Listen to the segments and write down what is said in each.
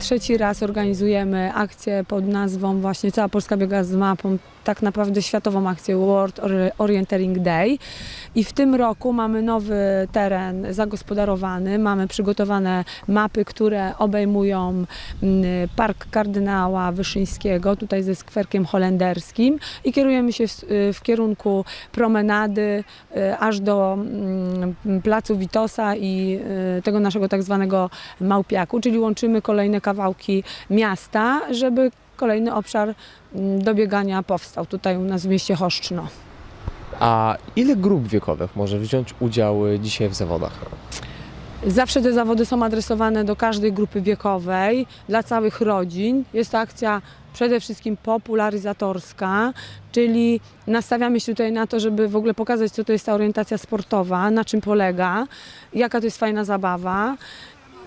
Trzeci raz organizujemy akcję pod nazwą właśnie Cała Polska biega z mapą, tak naprawdę światową akcję World Ori- Orienteering Day. I w tym roku mamy nowy teren zagospodarowany, mamy przygotowane mapy, które obejmują mm, Park Kardynała Wyszyńskiego, tutaj ze skwerkiem holenderskim i kierujemy się w, w kierunku promenady y, aż do mm, Placu Witosa i y, tego naszego tak zwanego Małpiaku, czyli łączymy kolejne kawałki miasta, żeby kolejny obszar mm, do biegania powstał tutaj u nas w mieście Choszczno. A ile grup wiekowych może wziąć udział y, dzisiaj w zawodach? Zawsze te zawody są adresowane do każdej grupy wiekowej, dla całych rodzin. Jest to akcja przede wszystkim popularyzatorska, czyli nastawiamy się tutaj na to, żeby w ogóle pokazać, co to jest ta orientacja sportowa, na czym polega, jaka to jest fajna zabawa.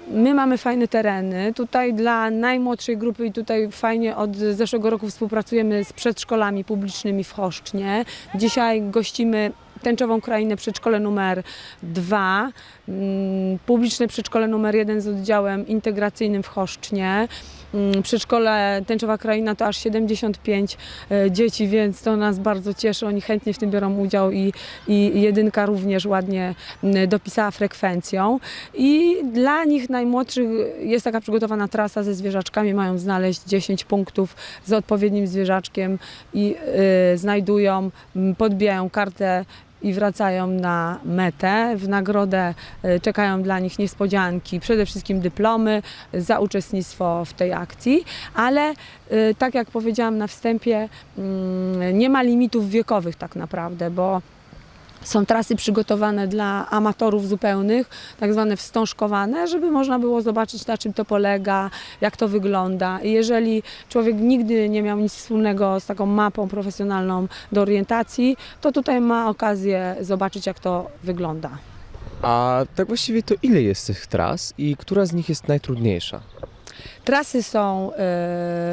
My mamy fajne tereny. Tutaj dla najmłodszej grupy i tutaj fajnie od zeszłego roku współpracujemy z przedszkolami publicznymi w Choszcznie. Dzisiaj gościmy Tęczową Krainę Przedszkole numer 2, mm, publiczne przedszkole numer 1 z oddziałem integracyjnym w Choszcznie. Mm, Przedszkole Tęczowa Kraina to aż 75 e, dzieci, więc to nas bardzo cieszy. Oni chętnie w tym biorą udział i, i jedynka również ładnie mm, dopisała frekwencją. I dla nich najmłodszych jest taka przygotowana trasa ze zwierzaczkami. Mają znaleźć 10 punktów z odpowiednim zwierzaczkiem i y, znajdują, m, podbijają kartę i wracają na metę. W nagrodę y, czekają dla nich niespodzianki, przede wszystkim dyplomy za uczestnictwo w tej akcji, ale y, tak jak powiedziałam na wstępie, mm, nie ma limitów wiekowych tak naprawdę, bo są trasy przygotowane dla amatorów zupełnych, tak zwane wstążkowane, żeby można było zobaczyć na czym to polega, jak to wygląda. I jeżeli człowiek nigdy nie miał nic wspólnego z taką mapą profesjonalną do orientacji, to tutaj ma okazję zobaczyć jak to wygląda. A tak właściwie to ile jest tych tras i która z nich jest najtrudniejsza? Trasy są,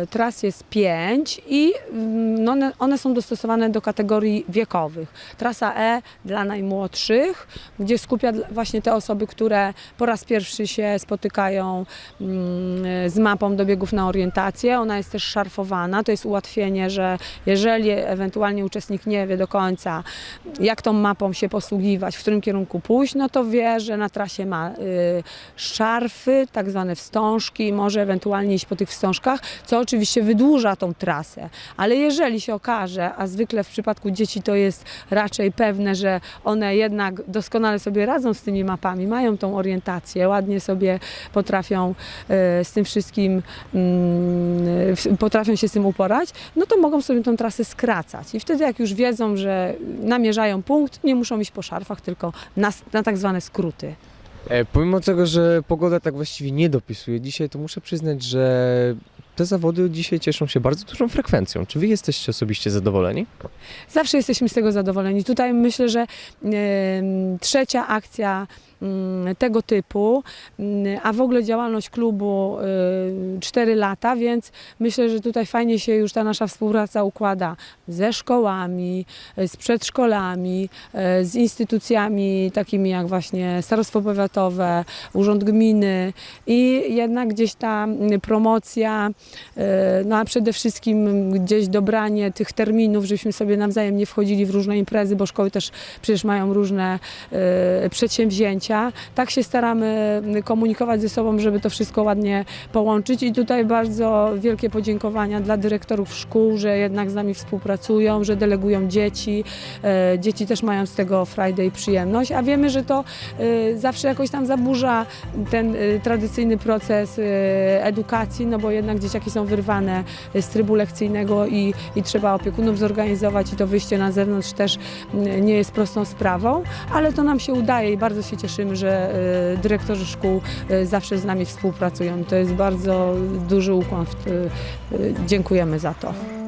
y, tras jest pięć i mm, no one, są dostosowane do kategorii wiekowych. Trasa E dla najmłodszych, gdzie skupia właśnie te osoby, które po raz pierwszy się spotykają mm, z mapą do biegów na orientację. Ona jest też szarfowana, to jest ułatwienie, że jeżeli ewentualnie uczestnik nie wie do końca, jak tą mapą się posługiwać, w którym kierunku pójść, no to wie, że na trasie ma y, szarfy, tak zwane wstążki i może ewentualnie iść po tych wstążkach, co oczywiście wydłuża tą trasę. Ale jeżeli się okaże, a zwykle w przypadku dzieci to jest raczej pewne, że one jednak doskonale sobie radzą z tymi mapami, mają tą orientację, ładnie sobie potrafią e, z tym wszystkim, mm, potrafią się z tym uporać, no to mogą sobie tą trasę skracać. I wtedy jak już wiedzą, że namierzają punkt, nie muszą iść po szarfach, tylko na, na tak zwane skróty. E, pomimo tego, że pogoda tak właściwie nie dopisuje dzisiaj, to muszę przyznać, że te zawody dzisiaj cieszą się bardzo dużą frekwencją. Czy wy jesteście osobiście zadowoleni? Zawsze jesteśmy z tego zadowoleni. Tutaj myślę, że em, trzecia akcja tego typu, mm, a w ogóle działalność klubu 4 lata, więc myślę, że tutaj fajnie się już ta nasza współpraca układa ze szkołami, e, z przedszkolami, e, z instytucjami takimi jak właśnie Starostwo Powiatowe, Urząd Gminy i jednak gdzieś ta mm, promocja, no a przede wszystkim gdzieś dobranie tych terminów, żebyśmy sobie nawzajem nie wchodzili w różne imprezy, bo szkoły też przecież mają różne przedsięwzięcia, Tak się staramy komunikować ze sobą, żeby to wszystko ładnie połączyć. I tutaj bardzo wielkie podziękowania dla dyrektorów szkół, że jednak z nami współpracują, że delegują dzieci. E, Dzieci też mają z tego i przyjemność, a wiemy, że to e, zawsze jakoś tam zaburza ten e, tradycyjny proces edukacji, no bo jednak dzieciaki są wyrwane z trybu lekcyjnego i, i trzeba opiekunów zorganizować i to wyjście na zewnątrz też m, nie jest prostą sprawą, ale to nam się udaje i bardzo się cieszymy, że e, dyrektorzy szkół e, zawsze z nami współpracują. To jest bardzo duży ukłon. E, dziękujemy za to.